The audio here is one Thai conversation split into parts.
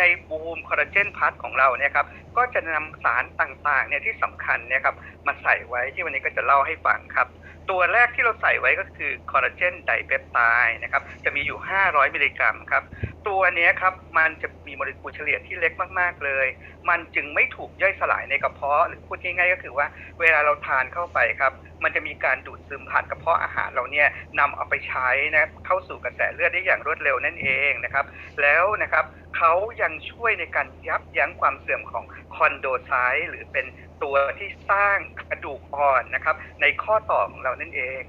ในบูมคอลลาเจนพัทของเราเนี่ยครับก็จะนำสารต่างๆเนี่ยที่สำคัญเนี่ยครับมาใส่ไว้ที่วันนี้ก็จะเล่าให้ฟังครับ ตัวแรกที่เราใส่ไว้ก็คือคอลลาเจนไดเปปไทด์นะครับจะมีอยู่ 500 มิลลิกรัมครับ ตัวนี้ครับมันจะมีโมเลกุลเฉลี่ยที่เล็กมากๆเลย มันจึงไม่ถูกย่อยสลายในกระเพาะ หรือพูดง่ายๆก็คือว่าเวลาเราทานเข้าไปครับ มันจะมีการดูดซึมผ่านกระเพาะอาหารเราเนี่ยนำเอาไปใช้นะเข้าสู่กระแสเลือดได้อย่างรวดเร็วนั่นเองนะครับ แล้วนะครับเขายังช่วยในการยับยั้งความเสื่อมของคอนโดไซต์หรือเป็นตัวที่สร้างกระดูกอ่อนนะครับในข้อต่อของเรานั่นเอง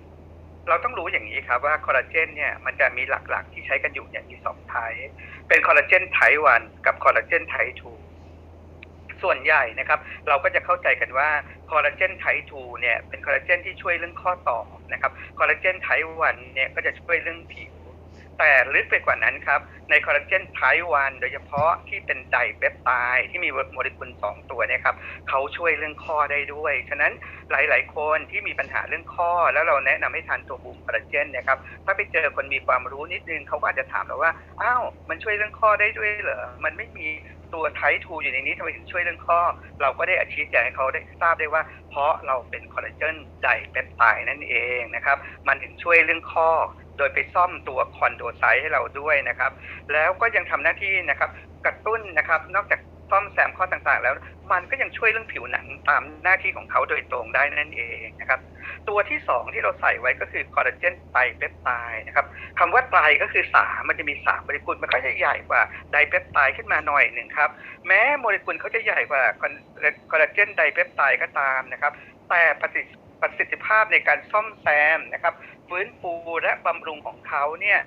เราต้องรู้อย่างนี้ครับว่าคอลลาเจนเนี่ยมันจะมีหลักๆ ที่ใช้กันอยู่เนี่ยมีสองไทป์เป็นคอลลาเจนไทป์วันกับคอลลาเจนไทป์ทูส่วนใหญ่นะครับ เราก็จะเข้าใจกันว่าคอลลาเจนไทป์2เนี่ยเป็นคอลลาเจนที่ช่วยเรื่องข้อต่อนะครับคอลลาเจนไทป์1เนี่ยก็จะช่วยเรื่องผิว แต่ลึกไปกว่านั้นครับ ในคอลลาเจนไทป์1โดยเฉพาะที่เป็นไดเปปไทด์ที่มีโมเลกุล 2 ตัวเนี่ยครับเขาช่วยเรื่องข้อได้ด้วย ฉะนั้นหลาย ๆ คนที่มีปัญหาเรื่องข้อ แล้วเราแนะนำให้ทานตัวบูมคอลลาเจนเนะครับถ้าไปเจอคนมีความรู้นิดนึงเขาก็อาจจะถามเราว่าอ้าวมันช่วยเรื่องข้อได้ด้วยเหรอมันไม่มีตัวไทป์2อยู่ในนี้ทำไมถึงช่วยเรื่องข้อ เราก็ได้อธิบายให้เขาได้ทราบได้ว่า เพราะเราเป็นคอลลาเจนไดเปปไทด์นั่นเองนะครับมันถึงช่วยเรื่องข้อ โดยไปซ่อมตัวคอนโดไซต์ให้เราด้วยนะครับ แล้วก็ยังทำหน้าที่นะครับกระตุ้นนะครับ นอกจากซ่อมแซมข้อต่างๆ แล้ว มันก็ยังช่วยเรื่องผิวหนังตามหน้าที่ของเขาโดยตรงได้นั่นเองนะครับ ตัวที่ 2 ที่เราใส่ไว้ก็คือคอลลาเจนไตรเปปไทด์นะครับคำว่าไตรก็คือสามมันจะมีสามโมเลกุลมันก็จะใหญ่กว่าไดเปปไทด์ขึ้นมาหน่อยหนึ่งครับ แม้โมเลกุลเขาจะใหญ่กว่าคอลลาเจนไดเปปไทด์ก็ตามนะครับ แต่ประสิทธิประสิทธิภาพในการซ่อมแซมนะครับ ฟื้นฟูและบำรุงของเขาเนี่ย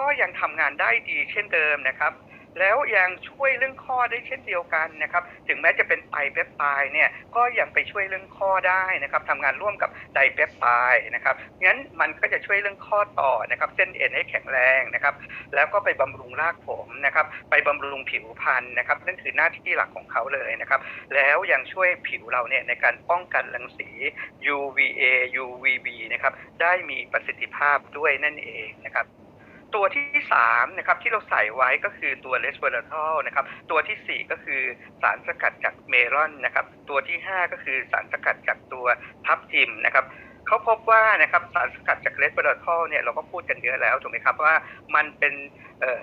ก็ยังทำงานได้ดีเช่นเดิมนะครับ แล้วยังช่วยเรื่องข้อได้เช่นเดียวกันนะครับ ถึงแม้จะเป็นไตเปปไทด์เนี่ยก็ยังไปช่วยเรื่องข้อได้นะครับทำงานร่วมกับไดเปปไทด์นะครับงั้นมันก็จะช่วยเรื่องข้อต่อนะครับ เส้นเอ็นให้แข็งแรงนะครับ แล้วก็ไปบำรุงรากผมนะครับ ไปบำรุงผิวพรรณนะครับ นั่นคือหน้าที่หลักของเขาเลยนะครับ แล้วยังช่วยผิวเราเนี่ยในการป้องกันรังสี UVA UVB นะครับ ได้มีประสิทธิภาพด้วยนั่นเองนะครับ ตัวที่3นะครับที่เราใส่ไว้ก็คือตัวเลสเวอร์ทอลนะครับตัวทีสี่ 4 ก็คือสารสกัดจากเมลอนนะครับตัวที่ 5 ก็คือสารสกัดจากตัวทับทิมนะครับเขาพบว่านะครับสารสกัดจากเลสเวอร์ทอลเนี่ยเราก็พูดกันเยอะแล้วถูกไหมครับว่ามันเป็น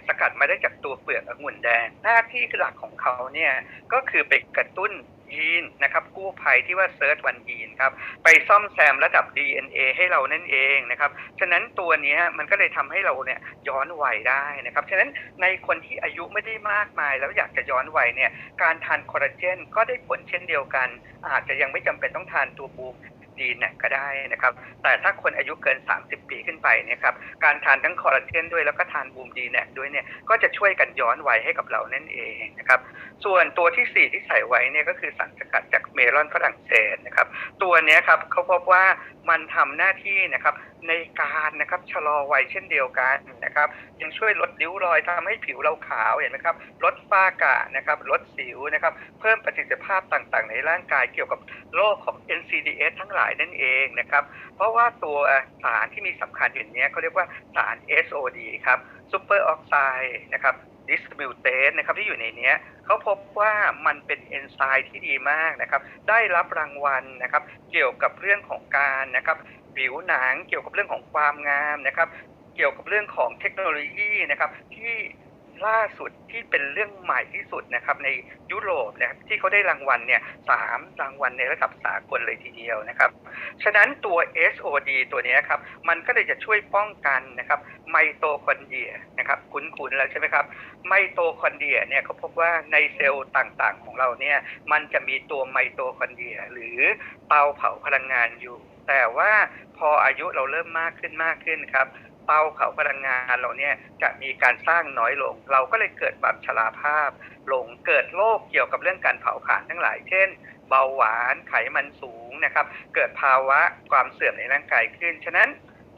สกัดมาได้จากตัวเปลือกองุ่นแดง หน้าที่หลักของเขาเนี่ยก็คือไปกระตุ้น ยีนนะครับกู้ภัยที่ว่าเซิร์ชวันยีนครับไปซ่อมแซมระดับ DNA ให้เรานั่นเองนะครับฉะนั้นตัวนี้มันก็เลยทำให้เราเนี่ยย้อนวัยได้นะครับฉะนั้นในคนที่อายุไม่ได้มากมาย แล้วอยากจะย้อนวัยเนี่ยการทานคอลลาเจนก็ได้ผลเช่นเดียวกัน อาจจะยังไม่จำเป็นต้องทานตัวบู มดีเนี่ยก็ได้นะครับ แต่ถ้าคนอายุเกิน 30 ปีขึ้นไปเนี่ยครับ การทานทั้งคอลลาเจนด้วยแล้วก็ทานบูมดีแนกด้วยเนี่ย ก็จะช่วยกันย้อนวัยให้กับเรานั่นเองนะครับ ส่วนตัวที่ 4 ที่ใส่ไว้เนี่ยก็คือสารสกัดจากเมลอนฝรั่งเศสนะครับ ตัวนี้ครับเขาพบว่า มันทำหน้าที่นะครับในการนะครับชะลอวัยเช่นเดียวกันนะครับยังช่วยลดริ้วรอยทำให้ผิวเราขาวเห็นไหมครับลดฝ้ากระนะครับลดสิวนะครับเพิ่มประสิทธิภาพต่างๆ ในร่างกายเกี่ยวกับโรคของ NCDs ทั้งหลายนั่นเองนะครับเพราะว่าตัวสารที่มีสำคัญอยู่นี้เขาเรียกว่าสาร SOD ครับซูเปอร์ออกไซด์นะครับ ดิสบิวเตสนะครับที่อยู่ในนี้เขาพบว่ามันเป็นเอนไซม์ที่ดีมากนะครับ ได้รับรางวัลนะครับ เกี่ยวกับเรื่องของการนะครับผิวหนังเกี่ยวกับเรื่องของความงามนะครับ เกี่ยวกับเรื่องของเทคโนโลยีนะครับที่ ล่าสุดที่เป็นเรื่องใหม่ที่สุดนะครับในยุโรปนะครับที่เขาได้รางวัลเนี่ยสามรางวัลในระดับสากลเลยทีเดียวนะครับ ฉะนั้นตัว SOD ตัวนี้ครับมันก็เลยจะช่วยป้องกันนะครับไมโตคอนเดรียนะครับคุ้นๆแล้วใช่ไหมครับไมโตคอนเดรียเนี่ยเขาพบว่าในเซลล์ต่างๆ ของเราเนี่ยมันจะมีตัวไมโตคอนเดรีย หรือเตาเผาพลังงานอยู่ แต่ว่าพออายุเราเริ่มมากขึ้นมากขึ้นครับ เตาเผาพลังงานเราเนี่ยจะมีการสร้างน้อยลง เราก็เลยเกิดความชราภาพลงเกิดโรคเกี่ยวกับเรื่องการเผาผลาญทั้งหลาย เช่น เบาหวานไขมันสูงนะครับ เกิดภาวะความเสื่อมในร่างกายขึ้น ฉะนั้น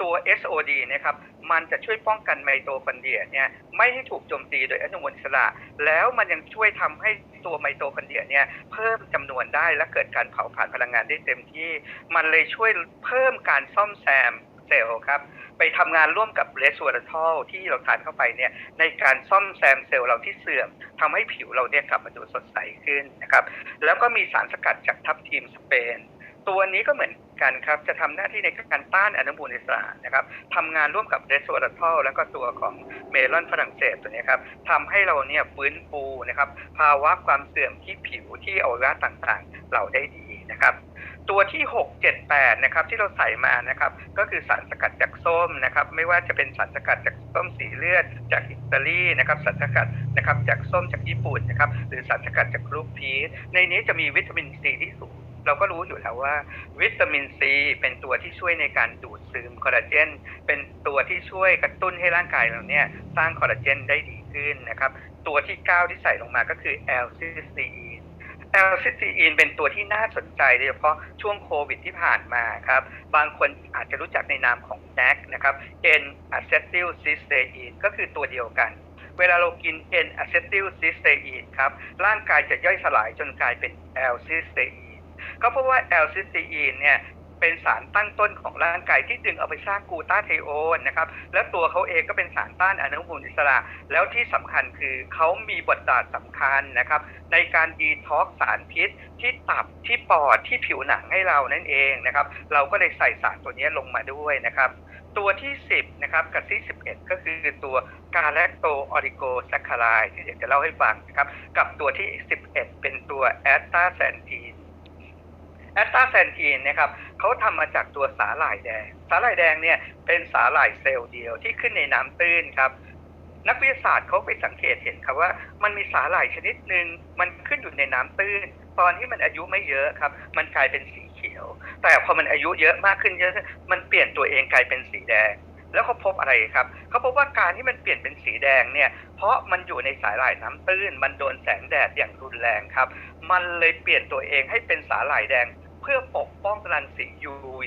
ตัว SOD นะครับ มันจะช่วยป้องกันไมโตคอนเดรียเนี่ยไม่ให้ถูกโจมตีโดยอนุมูลอิสระ แล้วมันยังช่วยทำให้ตัวไมโตคอนเดรียเนี่ยเพิ่มจำนวนได้และเกิดการเผาผลาญพลังงานได้เต็มที่ มันเลยช่วยเพิ่มการซ่อมแซมเซลล์ครับ ไปไปทำงานร่วมกับเรส v ว r ทอลที่เราทานเข้าไปเนี่ยในการซ่อมแซมเซลล์เราที่เสื่อมทำให้ผิวเราเนี่ยกลับมาดูสดใสขึ้นนะครับแล้วก็มีสารสกัดจากทับทิมสเปน ตัวนี้ก็เหมือนกันครับจะทำหน้าที่ในการต้านอนุมูลอิสระนะครับทำงานร่วมกับเรส v ว r ทอลแล้วก็ตัวของเมลอนฝรั่งเศสตัวนี้ครับทำให้เราเนี่ยฟื้นฟูนะครับภาวะความเสื่อมที่ผิวที่อวัยวะต่างๆ เราได้ดี นะครับ ตัวที่ 6 7 8 นะครับที่เราใส่มานะครับ ก็คือสารสกัดจากส้มนะครับ ไม่ว่าจะเป็นสารสกัดจากส้มสีเลือด จากอิตาลีนะครับสารสกัดนะครับจากส้มจากญี่ปุ่นนะครับ หรือสารสกัดจากลูกพีชในนี้จะมีวิตามินซีที่สูงเราก็รู้อยู่แล้วว่าวิตามินซีเป็นตัวที่ช่วยในการดูดซึมคอลลาเจน เป็นตัวที่ช่วยกระตุ้นให้ร่างกายเราเนี่ยสร้างคอลลาเจนได้ดีขึ้นนะครับ ตัวที่ 9 ที่ใส่ลงมาก็คือแอล ซิสตีนแอลซิสตีนเป็นตัวที่น่าสนใจโดยเฉพาะช่วงโควิดที่ผ่านมาครับ บางคนอาจจะรู้จักในนามของ NAC นะครับ N acetyl cysteine ก็คือตัวเดียวกัน เวลาเรากิน N acetyl cysteine ครับ ร่างกายจะย่อยสลายจนกลายเป็น L cysteine ก็เพราะว่า L cysteine เนี่ย เป็นสารตั้งต้นของร่างกายที่ดึงเอาไปสร้างกูตาไทโอนนะครับแล้วตัวเขาเองก็เป็นสารต้านอนุมูลอิสระ แล้วที่สำคัญคือเขามีบทบาทสำคัญนะครับในการดีท็อกสารพิษที่ตับที่ปอดที่ผิวหนังให้เรานั่นเองนะครับเราก็เลยใส่สารตัวนี้ลงมาด้วยนะครับตัวที่ 10นะครับกับที่ 11 ก็คือตัวกาแลคโตออริโกแซคคารายที่เดี๋ยวจะเล่าให้ฟังนะครับกับตัวที่ 11 เป็นตัวแอสตาแซนที แอสตาแซนทีนนะครับเขาทำมาจากตัวสาหร่ายแดง สาหร่ายแดงเนี่ยเป็นสาหร่ายเซลล์เดียวที่ขึ้นในน้ำตื้นครับ นักวิทยาศาสตร์เขาไปสังเกตเห็นครับว่ามันมีสาหร่ายชนิดหนึ่งมันขึ้นอยู่ในน้ำตื้น ตอนที่มันอายุไม่เยอะครับ มันกลายเป็นสีเขียว แต่พอมันอายุเยอะมากขึ้นเยอะมันเปลี่ยนตัวเองกลายเป็นสีแดงแล้วเขาพบอะไรครับ เขาพบว่าการที่มันเปลี่ยนเป็นสีแดงเนี่ย เพราะมันอยู่ในสาหร่ายน้ำตื้น มันโดนแสงแดดอย่างรุนแรงครับ มันเลยเปลี่ยนตัวเองให้เป็นสาหร่ายแดง เพื่อปกป้องรังสี UV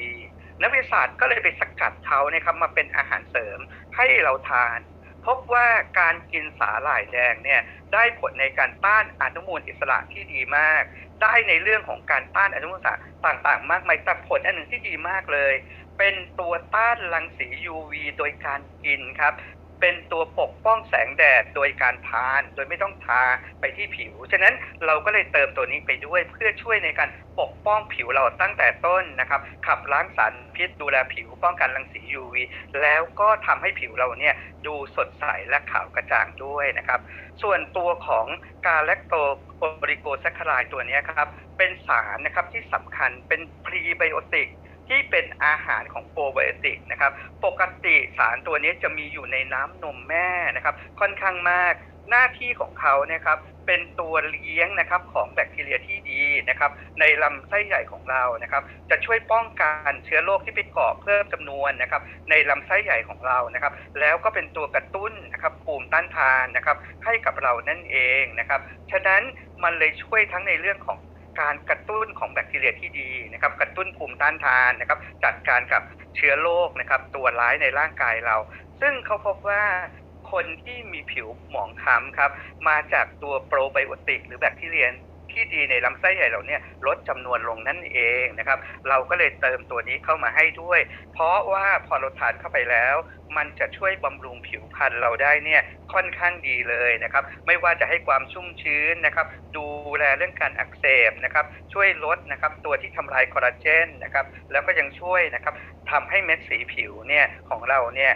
นักวิทยาศาสตร์ก็เลยไปสกัดเขานี่ครับมาเป็นอาหารเสริมให้เราทาน พบว่าการกินสาหร่ายแดงเนี่ยได้ผลในการต้านอนุมูลอิสระที่ดีมาก ได้ในเรื่องของการต้านอนุมูลอิสระต่างๆ มากมายแต่ผลอันหนึ่งที่ดีมากเลย เป็นตัวต้านรังสี UV โดยการกินครับ เป็นตัวปกป้องแสงแดดโดยการทานโดยไม่ต้องทาไปที่ผิว ฉะนั้นเราก็เลยเติมตัวนี้ไปด้วยเพื่อช่วยในการปกป้องผิวเราตั้งแต่ต้นนะครับ ขับล้างสารพิษดูแลผิวป้องกันรังสี UV แล้วก็ทำให้ผิวเราเนี่ยดูสดใสและขาวกระจ่างด้วยนะครับ ส่วนตัวของกาแลคโตโอริโกแซคคารายตัวนี้ครับเป็นสารนะครับที่สำคัญเป็นพรีไบโอติก ที่เป็นอาหารของโปรไบโอติกนะครับ ปกติสารตัวนี้จะมีอยู่ในน้ำนมแม่นะครับ ค่อนข้างมากหน้าที่ของเขาเนี่ยครับเป็นตัวเลี้ยงนะครับของแบคทีเรียที่ดีนะครับ ในลำไส้ใหญ่ของเรานะครับ จะช่วยป้องกันเชื้อโรคที่ไปเก่อเพิ่มจำนวนนะครับ ในลำไส้ใหญ่ของเรานะครับ แล้วก็เป็นตัวกระตุ้นนะครับภูมิต้านทานนะครับ ให้กับเรานั่นเองนะครับ ฉะนั้นมันเลยช่วยทั้งในเรื่องของ การกระตุ้นของแบคทีเรียที่ดีนะครับกระตุ้นภูมิต้านทานนะครับจัดการกับเชื้อโรคนะครับตัวร้ายในร่างกายเรา ซึ่งเขาพบว่าคนที่มีผิวหมองคล้ำครับมาจากตัวโปรไบโอติก หรือแบคทีเรียที่ดีในลำไส้ใหญ่เราเนี่ยลดจำนวนลงนั่นเองนะครับ เราก็เลยเติมตัวนี้เข้ามาให้ด้วย เพราะว่าพอเราทานเข้าไปแล้ว มันจะช่วยบำรุงผิวพรรณเราได้เนี่ยค่อนข้างดีเลยนะครับ ไม่ว่าจะให้ความชุ่มชื้นนะครับ ดู แลเรื่องการอักเสบนะครับช่วยลดนะครับตัวที่ทำลายคอลลาเจนนะครับแล้วก็ยังช่วยนะครับทำให้เม็ดสีผิวเนี่ยของเราเนี่ย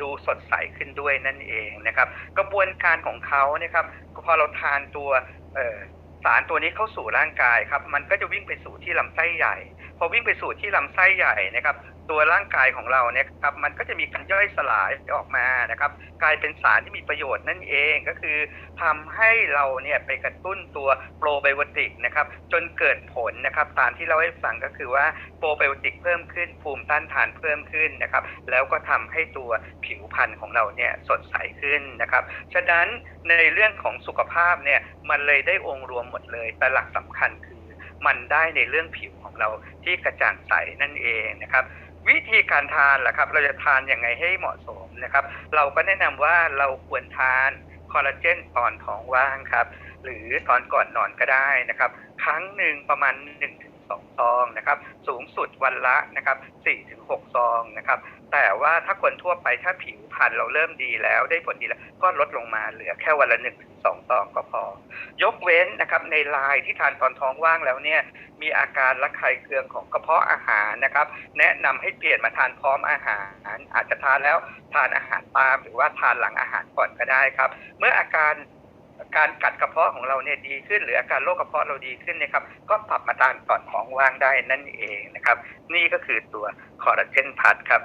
ดูสดใสขึ้นด้วยนั่นเองนะครับกระบวนการของเขาเนี่ยครับพอเราทานตัวสารตัวนี้เข้าสู่ร่างกายครับมันก็จะวิ่งไปสู่ที่ลำไส้ใหญ่ พอวิ่งไปสู่ที่ลำไส้ใหญ่นะครับ ตัวร่างกายของเราเนี่ยครับมันก็จะมีการย่อยสลายออกมานะครับ กลายเป็นสารที่มีประโยชน์นั่นเองก็คือทำให้เราเนี่ยไปกระตุ้นตัวโปรไบโอติกนะครับ จนเกิดผลนะครับตามที่เราให้ฟังก็คือว่าโปรไบโอติกเพิ่มขึ้น ภูมิต้านทานเพิ่มขึ้นนะครับ แล้วก็ทำให้ตัวผิวพรรณของเราเนี่ยสดใสขึ้นนะครับฉะนั้นในเรื่องของสุขภาพเนี่ยมันเลยได้องค์รวมหมดเลยแต่หลักสำคัญคือ มันได้ในเรื่องผิวของเราที่กระจ่างใสนั่นเองนะครับ วิธีการทานล่ะครับ เราจะทานยังไงให้เหมาะสมนะครับ เราก็แนะนำว่าเราควรทานคอลลาเจนตอนท้องว่างครับ หรือตอนก่อนนอนก็ได้นะครับ ครั้งหนึ่งประมาณ1-2ซองนะครับ สูงสุดวันละนะครับ4-6ซองนะครับ แต่ว่าถ้าคนทั่วไปถ้าผิวพรรณเราเริ่มดีแล้วได้ผลดีแล้ว ก็ลดลงมาเหลือแค่วันละหนึ่งถึงสองซองก็พอ ยกเว้นนะครับในลายที่ทานตอนท้องว่างแล้วเนี่ยมีอาการระคายเคืองของกระเพาะอาหารนะครับ แนะนำให้เปลี่ยนมาทานพร้อมอาหาร อาจจะทานแล้วทานอาหารตาม หรือว่าทานหลังอาหารก่อนก็ได้ครับ เมื่ออาการการกัดกระเพาะของเราเนี่ยดีขึ้น หรืออาการโรคกระเพาะเราดีขึ้นนะครับ ก็ปรับมาทานก่อนท้องว่างได้นั่นเองนะครับ นี่ก็คือตัวคอลลาเจนพัทครับ